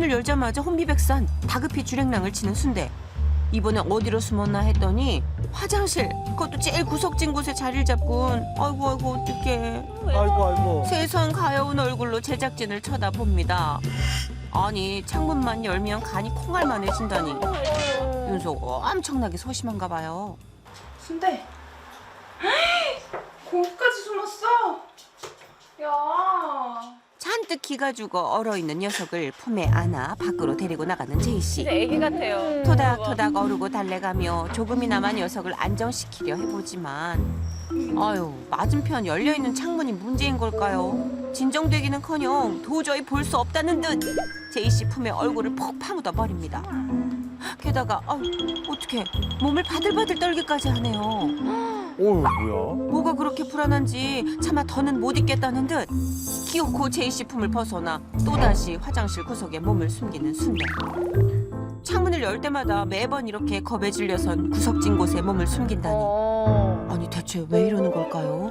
창문을 열자마자 혼비백산 다급히 주랭랑을 치는 순대. 이번에 어디로 숨었나 했더니 화장실 그것도 제일 구석진 곳에 자리를 잡곤 아이고 아이고 어떡해 아이고 아이고. 세상 가여운 얼굴로 제작진을 쳐다봅니다 아니 창문만 열면 간이 콩알만해진다니 윤석 엄청나게 소심한가 봐요 순대. 거기까지 숨었어? 야. 잔뜩 기가 죽어 얼어있는 녀석을 품에 안아 밖으로 데리고 나가는 제이 씨 진짜 애기 같아요. 토닥토닥 어르고 달래가며 조금이나마 녀석을 안정시키려 해보지만 아유 맞은편 열려있는 창문이 문제인 걸까요? 진정되기는커녕 도저히 볼 수 없다는 듯 제이 씨 품에 얼굴을 퍽 파묻어 버립니다 게다가 아유 어떻게 몸을 바들바들 떨기까지 하네요 오 뭐야? 뭐가 그렇게 불안한지 차마 더는 못 있겠다는 듯 기어코 제이 씨 품을 벗어나 또다시 화장실 구석에 몸을 숨기는 순간 창문을 열 때마다 매번 이렇게 겁에 질려선 구석진 곳에 몸을 숨긴다니 어. 아니 대체 왜 이러는 걸까요?